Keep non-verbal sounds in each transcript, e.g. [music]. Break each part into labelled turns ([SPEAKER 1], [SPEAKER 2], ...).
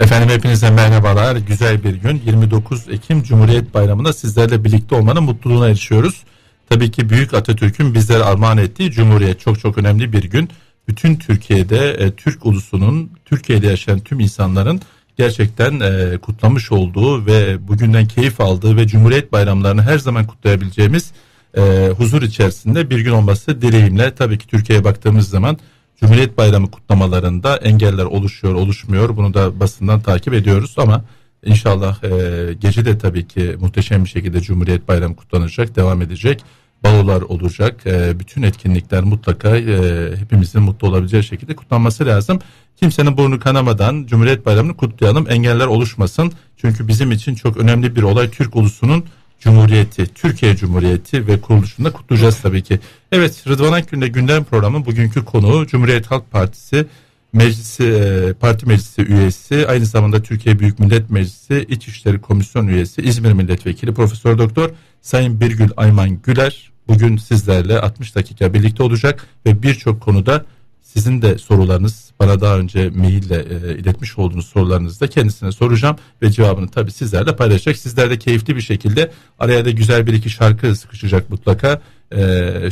[SPEAKER 1] Efendim hepinize merhabalar. Güzel bir gün. 29 Ekim Cumhuriyet Bayramı'nda sizlerle birlikte olmanın mutluluğuna erişiyoruz. Tabii ki Büyük Atatürk'ün bizlere armağan ettiği Cumhuriyet çok çok önemli bir gün. Bütün Türkiye'de e, Türk ulusunun, Türkiye'de yaşayan tüm insanların gerçekten e, kutlamış olduğu ve bugünden keyif aldığı ve Cumhuriyet bayramlarını her zaman kutlayabileceğimiz e, huzur içerisinde bir gün olması dileğimle. Tabii ki Türkiye'ye baktığımız zaman Cumhuriyet Bayramı kutlamalarında engeller oluşuyor, oluşmuyor. Bunu da basından takip ediyoruz ama inşallah e, gece de tabii ki muhteşem bir şekilde Cumhuriyet Bayramı kutlanacak, devam edecek. Balolar olacak. E, bütün etkinlikler mutlaka e, hepimizin mutlu olabileceği şekilde kutlanması lazım. Kimsenin burnu kanamadan Cumhuriyet Bayramı'nı kutlayalım. Engeller oluşmasın. Çünkü bizim için çok önemli bir olay Türk ulusunun Cumhuriyeti, Türkiye Cumhuriyeti ve kuruluşunda kutlayacağız tabii ki. Evet Rıdvan Akgün'de gündem programı bugünkü konuğu Cumhuriyet Halk Partisi Meclisi e, Parti Meclisi üyesi aynı zamanda Türkiye Büyük Millet Meclisi İçişleri Komisyon üyesi İzmir Milletvekili Profesör Doktor Sayın Birgül Ayman Güler bugün sizlerle 60 dakika birlikte olacak ve birçok konuda sizin de sorularınız bana daha önce maille e, iletmiş olduğunuz sorularınızı da kendisine soracağım ve cevabını tabii sizlerle paylaşacak. Sizler de keyifli bir şekilde araya da güzel bir iki şarkı sıkışacak mutlaka. E,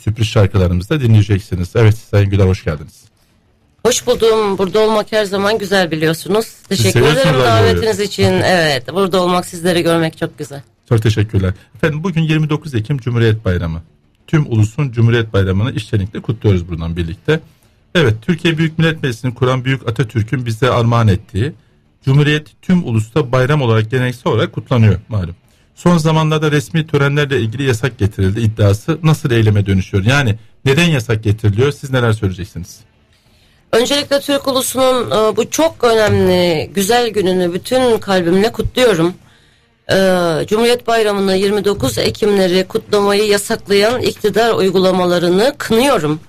[SPEAKER 1] sürpriz şarkılarımızı da dinleyeceksiniz. Evet Sayın Güler hoş geldiniz.
[SPEAKER 2] Hoş buldum. Burada olmak her zaman güzel biliyorsunuz. Teşekkür ederim davetiniz için. [laughs] Evet, burada olmak sizleri görmek çok güzel.
[SPEAKER 1] Çok teşekkürler. Efendim bugün 29 Ekim Cumhuriyet Bayramı. Tüm ulusun Cumhuriyet Bayramı'nı işçilikle kutluyoruz buradan birlikte. Evet, Türkiye Büyük Millet Meclisi'ni kuran Büyük Atatürk'ün bize armağan ettiği Cumhuriyet tüm ulusta bayram olarak geleneksel olarak kutlanıyor malum. Son zamanlarda resmi törenlerle ilgili yasak getirildi iddiası nasıl eyleme dönüşüyor? Yani neden yasak getiriliyor? Siz neler söyleyeceksiniz?
[SPEAKER 2] Öncelikle Türk ulusunun e, bu çok önemli güzel gününü bütün kalbimle kutluyorum. E, Cumhuriyet Bayramı'nı 29 Ekimleri kutlamayı yasaklayan iktidar uygulamalarını kınıyorum.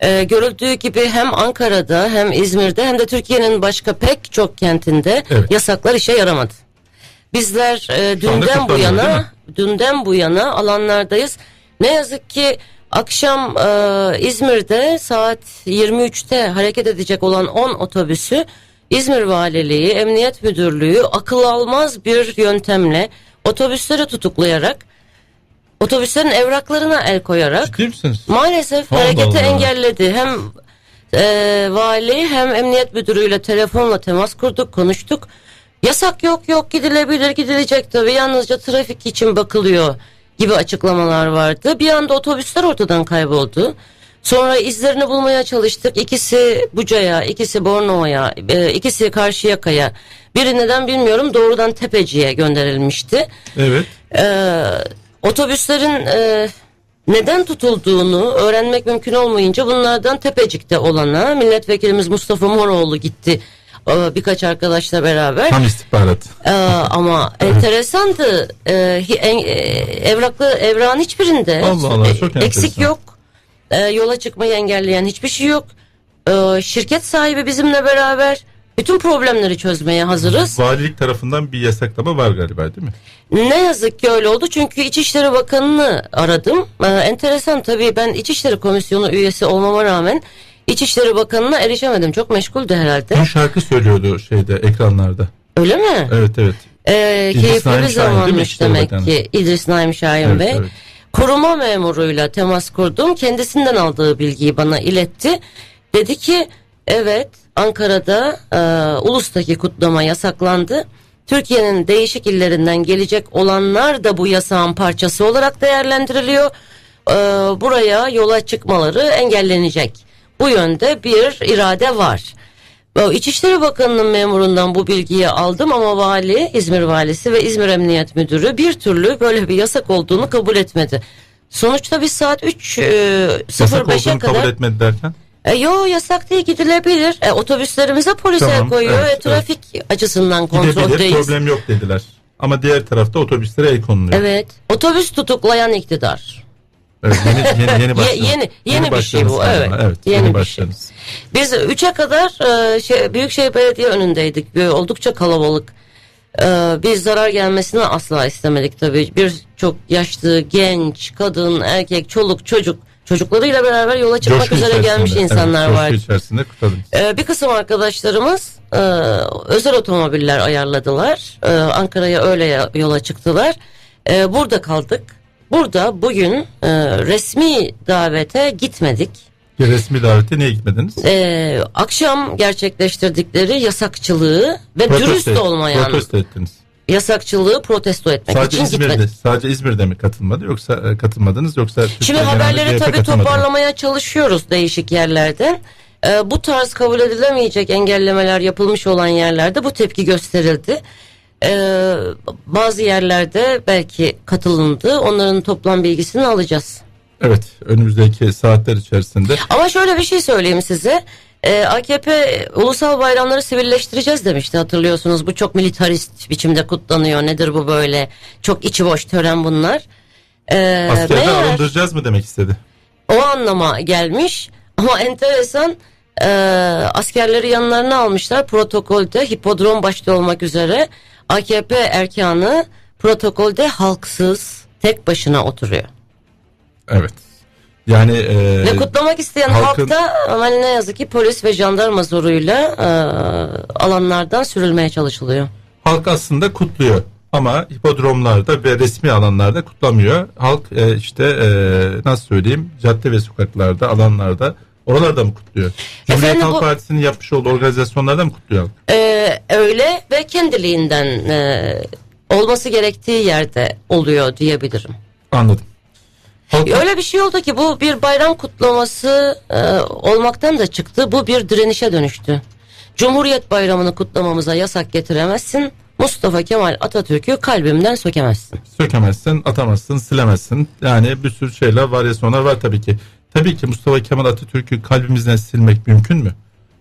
[SPEAKER 2] E, görüldüğü gibi hem Ankara'da hem İzmir'de hem de Türkiye'nin başka pek çok kentinde evet. yasaklar işe yaramadı. Bizler e, dünden bu yana dünden bu yana alanlardayız. Ne yazık ki akşam e, İzmir'de saat 23'te hareket edecek olan 10 otobüsü İzmir Valiliği, Emniyet Müdürlüğü akıl almaz bir yöntemle otobüsleri tutuklayarak otobüslerin evraklarına el koyarak
[SPEAKER 1] Ciddi misiniz?
[SPEAKER 2] maalesef Allah hareketi Allah. engelledi. Hem e, vali hem emniyet müdürüyle telefonla temas kurduk, konuştuk. Yasak yok yok gidilebilir gidilecek tabii yalnızca trafik için bakılıyor gibi açıklamalar vardı. Bir anda otobüsler ortadan kayboldu. Sonra izlerini bulmaya çalıştık. İkisi Buca'ya, ikisi Bornova'ya, e, ikisi Karşıyaka'ya. Biri neden bilmiyorum doğrudan Tepeci'ye gönderilmişti.
[SPEAKER 1] Evet.
[SPEAKER 2] Ee, otobüslerin e, neden tutulduğunu öğrenmek mümkün olmayınca bunlardan Tepecik'te olana milletvekilimiz Mustafa Moroğlu gitti e, birkaç arkadaşla beraber.
[SPEAKER 1] Tam istihbarat.
[SPEAKER 2] Ee, ama [laughs] enteresandı. Ee, evraklı evrağın hiçbirinde
[SPEAKER 1] Allah Allah, çok
[SPEAKER 2] eksik enteresan. yok. Ee, yola çıkmayı engelleyen hiçbir şey yok. Ee, şirket sahibi bizimle beraber bütün problemleri çözmeye hazırız.
[SPEAKER 1] Valilik tarafından bir yasaklama var galiba değil mi?
[SPEAKER 2] Ne yazık ki öyle oldu çünkü İçişleri Bakanı'nı aradım. Ee, enteresan tabii ben İçişleri Komisyonu üyesi olmama rağmen İçişleri Bakanı'na erişemedim. Çok meşguldü herhalde.
[SPEAKER 1] Bir şarkı söylüyordu şeyde ekranlarda.
[SPEAKER 2] Öyle mi?
[SPEAKER 1] Evet evet.
[SPEAKER 2] Ee, keyifli bir zamanmış demek ki İdris Naim Şahin evet, Bey. Evet. Koruma memuruyla temas kurdum. Kendisinden aldığı bilgiyi bana iletti. Dedi ki evet Ankara'da e, ulustaki kutlama yasaklandı. Türkiye'nin değişik illerinden gelecek olanlar da bu yasağın parçası olarak değerlendiriliyor. E, buraya yola çıkmaları engellenecek. Bu yönde bir irade var. İçişleri Bakanı'nın memurundan bu bilgiyi aldım ama vali, İzmir valisi ve İzmir Emniyet Müdürü bir türlü böyle bir yasak olduğunu kabul etmedi. Sonuçta biz saat 3 e, 05'e kadar...
[SPEAKER 1] kabul etmedi derken?
[SPEAKER 2] E, yo yasak değil gidilebilir. E, otobüslerimize polis tamam, koyuyor evet, ve trafik evet. açısından kontroldeyiz.
[SPEAKER 1] Problem yok dediler. Ama diğer tarafta otobüslere el konuluyor.
[SPEAKER 2] Evet. Otobüs tutuklayan iktidar.
[SPEAKER 1] Evet, yeni yeni yeni [laughs]
[SPEAKER 2] yeni yeni, yeni bir şey bu. Evet.
[SPEAKER 1] evet. Yeni, yeni başladınız. Şey.
[SPEAKER 2] Biz 3'e kadar e, şey, Büyükşehir Belediye önündeydik. Böyle oldukça kalabalık. E, biz zarar gelmesini asla istemedik tabii. Bir çok yaşlı, genç, kadın, erkek, çoluk, çocuk çocuklarıyla beraber yola çıkmak
[SPEAKER 1] Coşku
[SPEAKER 2] üzere gelmiş insanlar
[SPEAKER 1] evet,
[SPEAKER 2] var.
[SPEAKER 1] İçerisinde kutladınız.
[SPEAKER 2] Ee, bir kısım arkadaşlarımız e, özel otomobiller ayarladılar. Ee, Ankara'ya öyle yola çıktılar. Ee, burada kaldık. Burada bugün e, resmi davete gitmedik.
[SPEAKER 1] Resmi davete niye gitmediniz?
[SPEAKER 2] Ee, akşam gerçekleştirdikleri yasakçılığı ve
[SPEAKER 1] Protesto-
[SPEAKER 2] dürüst olmayan
[SPEAKER 1] Protesto ettiniz.
[SPEAKER 2] Yasakçılığı protesto etmek
[SPEAKER 1] Sadece
[SPEAKER 2] için
[SPEAKER 1] İzmir'de,
[SPEAKER 2] gitmedik.
[SPEAKER 1] sadece İzmir'de mi katılmadı yoksa e, katılmadınız yoksa
[SPEAKER 2] Şimdi
[SPEAKER 1] Türkiye genelinde
[SPEAKER 2] haberleri tabii
[SPEAKER 1] mı?
[SPEAKER 2] toparlamaya çalışıyoruz değişik yerlerden. Ee, bu tarz kabul edilemeyecek engellemeler yapılmış olan yerlerde bu tepki gösterildi. Ee, bazı yerlerde belki katılındı. Onların toplam bilgisini alacağız.
[SPEAKER 1] Evet, önümüzdeki saatler içerisinde
[SPEAKER 2] Ama şöyle bir şey söyleyeyim size. Ee, AKP ulusal bayramları sivilleştireceğiz demişti hatırlıyorsunuz. Bu çok militarist biçimde kutlanıyor. Nedir bu böyle? Çok içi boş tören bunlar. Ee,
[SPEAKER 1] askerden
[SPEAKER 2] meğer-
[SPEAKER 1] arındıracağız mı demek istedi?
[SPEAKER 2] o anlama gelmiş ama enteresan e, askerleri yanlarına almışlar protokolde hipodrom başta olmak üzere AKP erkanı protokolde halksız tek başına oturuyor.
[SPEAKER 1] Evet. Yani e,
[SPEAKER 2] Ve kutlamak isteyen
[SPEAKER 1] halkın-
[SPEAKER 2] halk da ama ne yazık ki polis ve jandarma zoruyla e, alanlardan sürülmeye çalışılıyor.
[SPEAKER 1] halk aslında kutluyor ama hipodromlarda ve resmi alanlarda kutlamıyor. Halk e, işte e, nasıl söyleyeyim cadde ve sokaklarda, alanlarda oralarda mı kutluyor? Cumhuriyet
[SPEAKER 2] Efendim,
[SPEAKER 1] Halk
[SPEAKER 2] bu-
[SPEAKER 1] Partisi'nin yapmış olduğu organizasyonlarda mı kutluyor halk?
[SPEAKER 2] E, öyle ve kendiliğinden e, olması gerektiği yerde oluyor diyebilirim.
[SPEAKER 1] Anladım. Halk,
[SPEAKER 2] Öyle bir şey oldu ki bu bir bayram kutlaması e, olmaktan da çıktı. Bu bir direnişe dönüştü. Cumhuriyet bayramını kutlamamıza yasak getiremezsin. Mustafa Kemal Atatürk'ü kalbimden sökemezsin.
[SPEAKER 1] sökemezsin, atamazsın, silemezsin. Yani bir sürü şeyler, varyasyonlar var tabii ki. Tabii ki Mustafa Kemal Atatürk'ü kalbimizden silmek mümkün mü?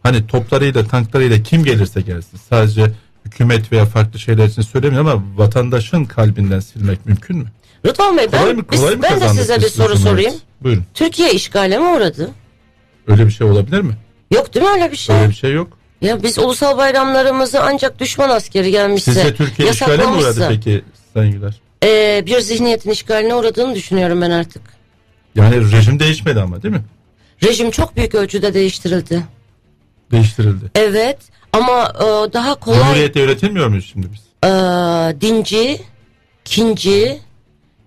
[SPEAKER 1] Hani toplarıyla, tanklarıyla kim gelirse gelsin. Sadece hükümet veya farklı şeyler için söylemiyorum ama vatandaşın kalbinden silmek mümkün mü?
[SPEAKER 2] Rıdvan Bey ben,
[SPEAKER 1] Kolay mı, kolay mı
[SPEAKER 2] ben de size bir soru
[SPEAKER 1] Cumhuriyet?
[SPEAKER 2] sorayım.
[SPEAKER 1] Buyurun.
[SPEAKER 2] Türkiye işgale mi uğradı?
[SPEAKER 1] Öyle bir şey olabilir mi?
[SPEAKER 2] Yok değil mi öyle bir şey?
[SPEAKER 1] Öyle bir şey yok.
[SPEAKER 2] Ya biz ulusal bayramlarımızı ancak düşman askeri gelmişse
[SPEAKER 1] Sizce Türkiye işgale mi uğradı peki Sayın Güler?
[SPEAKER 2] e, bir zihniyetin işgaline uğradığını düşünüyorum ben artık.
[SPEAKER 1] Yani rejim değişmedi ama değil mi?
[SPEAKER 2] Rejim çok büyük ölçüde değiştirildi.
[SPEAKER 1] Değiştirildi.
[SPEAKER 2] Evet ama e, daha kolay
[SPEAKER 1] Cumhuriyette öğretilmiyor muyuz şimdi biz?
[SPEAKER 2] e, dinci, kinci,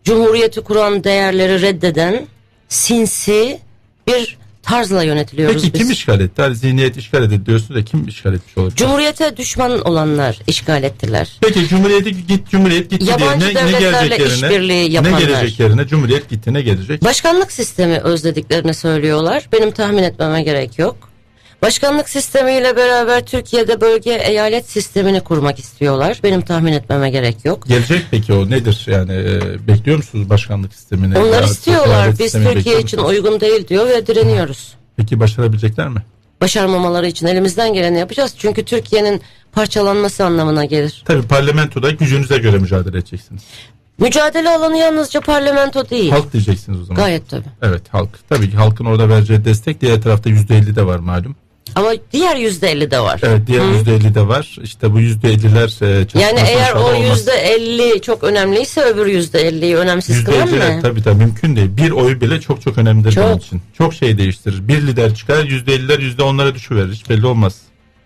[SPEAKER 2] cumhuriyeti kuran değerleri reddeden, sinsi bir tarzla yönetiliyoruz
[SPEAKER 1] Peki
[SPEAKER 2] biz.
[SPEAKER 1] kim işgal etti? Hani zihniyet işgal edildi diyorsun da kim işgal etmiş olabilir?
[SPEAKER 2] Cumhuriyete düşman olanlar işgal ettiler.
[SPEAKER 1] Peki Cumhuriyet'e git Cumhuriyet gitti
[SPEAKER 2] Yabancı
[SPEAKER 1] diye ne, ne gelecek yerine?
[SPEAKER 2] işbirliği
[SPEAKER 1] Ne
[SPEAKER 2] yapanlar.
[SPEAKER 1] gelecek yerine? Cumhuriyet gitti ne gelecek?
[SPEAKER 2] Başkanlık sistemi özlediklerini söylüyorlar. Benim tahmin etmeme gerek yok. Başkanlık sistemiyle beraber Türkiye'de bölge eyalet sistemini kurmak istiyorlar. Benim tahmin etmeme gerek yok.
[SPEAKER 1] Gelecek peki o nedir? Yani e, bekliyor musunuz başkanlık sistemini?
[SPEAKER 2] Onlar
[SPEAKER 1] Eyalet-
[SPEAKER 2] istiyorlar. Biz Türkiye için uygun değil diyor ve direniyoruz.
[SPEAKER 1] Peki başarabilecekler mi?
[SPEAKER 2] Başarmamaları için elimizden geleni yapacağız. Çünkü Türkiye'nin parçalanması anlamına gelir.
[SPEAKER 1] Tabii parlamentoda gücünüze göre mücadele edeceksiniz.
[SPEAKER 2] Mücadele alanı yalnızca parlamento değil.
[SPEAKER 1] Halk diyeceksiniz o zaman.
[SPEAKER 2] Gayet tabii.
[SPEAKER 1] Evet halk. Tabii ki halkın orada vereceği destek diğer tarafta %50 de var malum.
[SPEAKER 2] Ama diğer yüzde elli de var.
[SPEAKER 1] Evet diğer
[SPEAKER 2] Hı.
[SPEAKER 1] %50 de var. İşte bu %50'ler e,
[SPEAKER 2] Yani eğer o yüzde elli çok önemliyse öbür yüzde elliyi önemsiz kılar
[SPEAKER 1] %50'ler
[SPEAKER 2] mı?
[SPEAKER 1] tabii tabii mümkün değil. Bir oy bile çok çok önemlidir
[SPEAKER 2] Çok.
[SPEAKER 1] benim için. Çok şey değiştirir. Bir lider çıkar %50'ler %10'lara düşüverir. Hiç belli olmaz.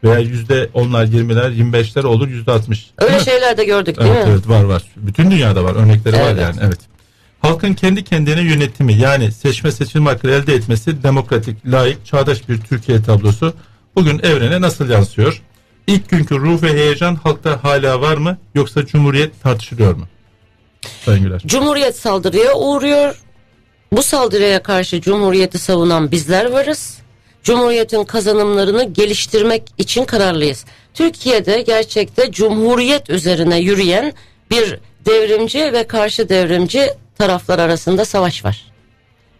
[SPEAKER 1] Veya %10'lar 20'ler 25'ler olur %60.
[SPEAKER 2] Öyle
[SPEAKER 1] Değil mi?
[SPEAKER 2] şeyler de gördük değil
[SPEAKER 1] Evet
[SPEAKER 2] mi?
[SPEAKER 1] evet var var. Bütün dünyada var. Örnekleri var
[SPEAKER 2] Evet.
[SPEAKER 1] yani. Evet. Halkın kendi kendine yönetimi yani seçme seçilme hakkı elde etmesi demokratik, layık, çağdaş bir Türkiye tablosu bugün evrene nasıl yansıyor? İlk günkü ruh ve heyecan halkta hala var mı yoksa cumhuriyet tartışılıyor mu? Sayın.
[SPEAKER 2] Cumhuriyet saldırıya uğruyor. Bu saldırıya karşı Cumhuriyeti savunan bizler varız. Cumhuriyetin kazanımlarını geliştirmek için kararlıyız. Türkiye'de gerçekte Cumhuriyet üzerine yürüyen bir devrimci ve karşı devrimci taraflar arasında savaş var.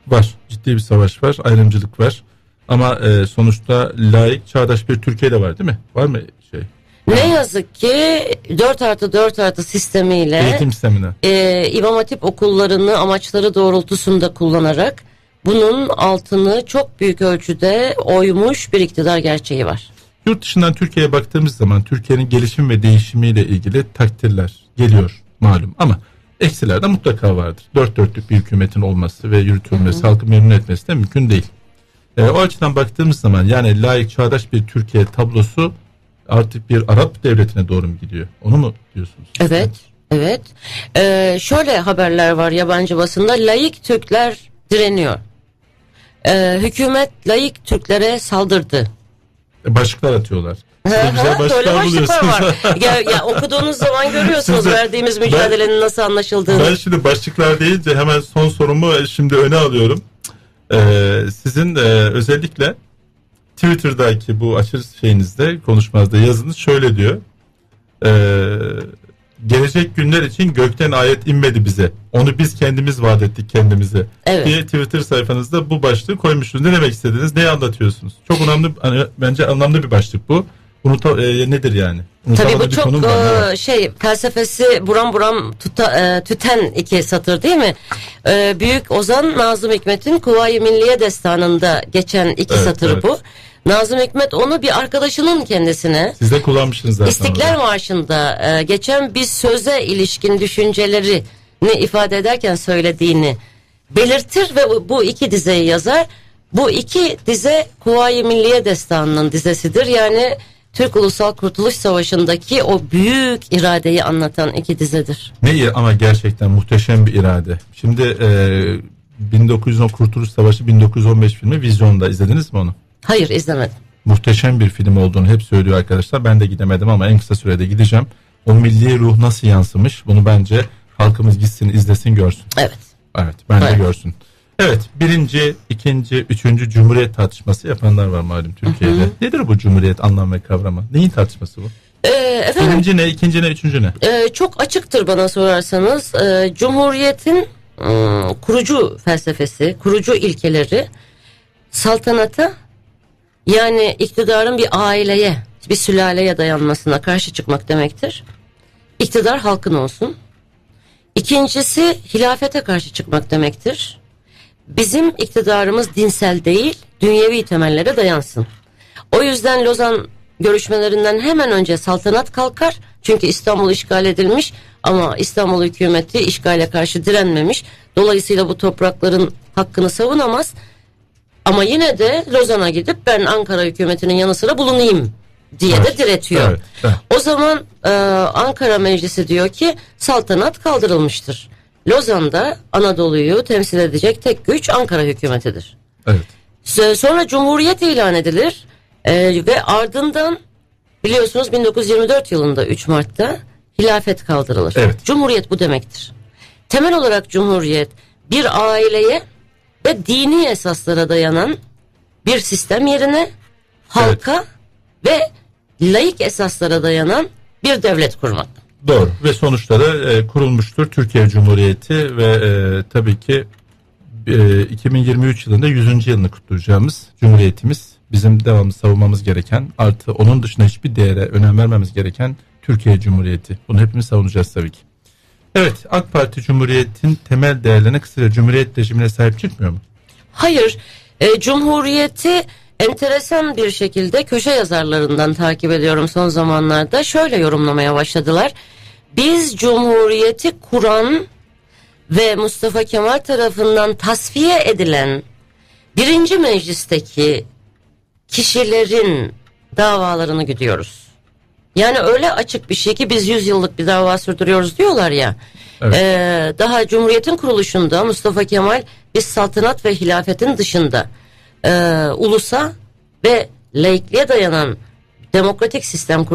[SPEAKER 1] Var. Ciddi bir savaş var. Ayrımcılık var. Ama e, sonuçta layık, çağdaş bir Türkiye'de var değil mi? Var mı şey?
[SPEAKER 2] Ne yazık ki 4 artı 4 artı sistemiyle
[SPEAKER 1] Eğitim sistemine.
[SPEAKER 2] e, İmam Hatip okullarını amaçları doğrultusunda kullanarak bunun altını çok büyük ölçüde oymuş bir iktidar gerçeği var.
[SPEAKER 1] Yurt dışından Türkiye'ye baktığımız zaman Türkiye'nin gelişim ve değişimiyle ilgili takdirler geliyor malum ama eksiler de mutlaka vardır. Dört dörtlük bir hükümetin olması ve yürütülmesi, halkı memnun etmesi de mümkün değil. E, o açıdan baktığımız zaman yani layık çağdaş bir Türkiye tablosu artık bir Arap devletine doğru mu gidiyor? Onu mu diyorsunuz?
[SPEAKER 2] Evet, evet. Ee, şöyle haberler var yabancı basında. Layık Türkler direniyor. Ee, hükümet layık Türklere saldırdı.
[SPEAKER 1] E, başlıklar atıyorlar.
[SPEAKER 2] Hı
[SPEAKER 1] güzel
[SPEAKER 2] Böyle
[SPEAKER 1] başlıklar buluyorsunuz.
[SPEAKER 2] var. [laughs] ya, ya okuduğunuz zaman görüyorsunuz
[SPEAKER 1] Siz de-
[SPEAKER 2] verdiğimiz
[SPEAKER 1] ben-
[SPEAKER 2] mücadelenin nasıl anlaşıldığını.
[SPEAKER 1] Ben şimdi başlıklar deyince hemen son sorumu şimdi öne alıyorum. Ee, sizin e, özellikle Twitter'daki bu açır şeyinizde konuşmanızda yazınız şöyle diyor. Ee, gelecek günler için gökten ayet inmedi bize. Onu biz kendimiz vaat ettik kendimize.
[SPEAKER 2] Evet.
[SPEAKER 1] Diye Twitter sayfanızda bu başlığı koymuşsunuz. Ne demek istediniz? Neyi anlatıyorsunuz? Çok önemli hani bence anlamlı bir başlık bu. Unuta, e, nedir yani?
[SPEAKER 2] Tabii bu çok
[SPEAKER 1] ne
[SPEAKER 2] e, şey felsefesi buram buram tuta, e, tüten iki satır değil mi? E, Büyük Ozan Nazım Hikmet'in Kuvayi Milliye Destanı'nda geçen iki
[SPEAKER 1] Evet,
[SPEAKER 2] satır
[SPEAKER 1] evet.
[SPEAKER 2] bu. Nazım Hikmet onu bir arkadaşının kendisine
[SPEAKER 1] Siz de kullanmışsınız zaten.
[SPEAKER 2] İstiklal
[SPEAKER 1] orada.
[SPEAKER 2] Marşı'nda e, geçen bir söze ilişkin düşüncelerini ifade ederken söylediğini belirtir ve bu iki dizeyi yazar. Bu iki dize Kuvayi Milliye Destanı'nın dizesidir. Yani Türk Ulusal Kurtuluş Savaşı'ndaki o büyük iradeyi anlatan iki dizedir.
[SPEAKER 1] Ne ama gerçekten muhteşem bir irade. Şimdi e, 1910 Kurtuluş Savaşı 1915 filmi Vizyon'da izlediniz mi onu?
[SPEAKER 2] Hayır izlemedim.
[SPEAKER 1] Muhteşem bir film olduğunu hep söylüyor arkadaşlar. Ben de gidemedim ama en kısa sürede gideceğim. O milli ruh nasıl yansımış bunu bence halkımız gitsin izlesin görsün.
[SPEAKER 2] Evet.
[SPEAKER 1] Evet bence
[SPEAKER 2] Evet.
[SPEAKER 1] görsün. Evet birinci, ikinci, üçüncü cumhuriyet tartışması yapanlar var malum Türkiye'de. Nedir bu cumhuriyet anlam ve kavramı? Neyin tartışması bu?
[SPEAKER 2] Ee, efendim
[SPEAKER 1] Birinci ne, ikinci ne, üçüncü ne?
[SPEAKER 2] Ee, çok açıktır bana sorarsanız. Ee, Cumhuriyetin ım, kurucu felsefesi, kurucu ilkeleri saltanata yani iktidarın bir aileye, bir sülaleye dayanmasına karşı çıkmak demektir. İktidar halkın olsun. İkincisi hilafete karşı çıkmak demektir. Bizim iktidarımız dinsel değil, dünyevi temellere dayansın. O yüzden Lozan görüşmelerinden hemen önce saltanat kalkar. Çünkü İstanbul işgal edilmiş ama İstanbul hükümeti işgale karşı direnmemiş. Dolayısıyla bu toprakların hakkını savunamaz. Ama yine de Lozan'a gidip ben Ankara hükümetinin yanı sıra bulunayım diye
[SPEAKER 1] Evet,
[SPEAKER 2] de diretiyor.
[SPEAKER 1] evet, evet.
[SPEAKER 2] O zaman e, Ankara Meclisi diyor ki saltanat kaldırılmıştır. Lozan'da Anadolu'yu temsil edecek tek güç Ankara hükümetidir.
[SPEAKER 1] Evet.
[SPEAKER 2] Sonra Cumhuriyet ilan edilir e, ve ardından biliyorsunuz 1924 yılında 3 Mart'ta hilafet kaldırılır.
[SPEAKER 1] Evet.
[SPEAKER 2] Cumhuriyet bu demektir. Temel olarak Cumhuriyet bir aileye ve dini esaslara dayanan bir sistem yerine halka ve laik esaslara dayanan bir devlet kurmak.
[SPEAKER 1] Doğru ve sonuçları e, kurulmuştur Türkiye Cumhuriyeti ve e, tabii ki e, 2023 yılında 100. yılını kutlayacağımız Cumhuriyetimiz bizim devamlı savunmamız gereken artı onun dışında hiçbir değere önem vermemiz gereken Türkiye Cumhuriyeti. Bunu hepimiz savunacağız tabii ki. Evet AK Parti Cumhuriyet'in temel değerlerine kısaca Cumhuriyet rejimine sahip çıkmıyor mu?
[SPEAKER 2] Hayır, e, Cumhuriyeti enteresan bir şekilde köşe yazarlarından takip ediyorum son zamanlarda. Şöyle yorumlamaya başladılar. Biz Cumhuriyeti kuran ve Mustafa Kemal tarafından tasfiye edilen birinci meclisteki kişilerin davalarını gidiyoruz. Yani öyle açık bir şey ki biz 100 yıllık bir dava sürdürüyoruz diyorlar ya.
[SPEAKER 1] Evet.
[SPEAKER 2] Ee, daha Cumhuriyet'in kuruluşunda Mustafa Kemal biz saltanat ve hilafetin dışında e, ulusa ve laikliğe dayanan demokratik sistem kur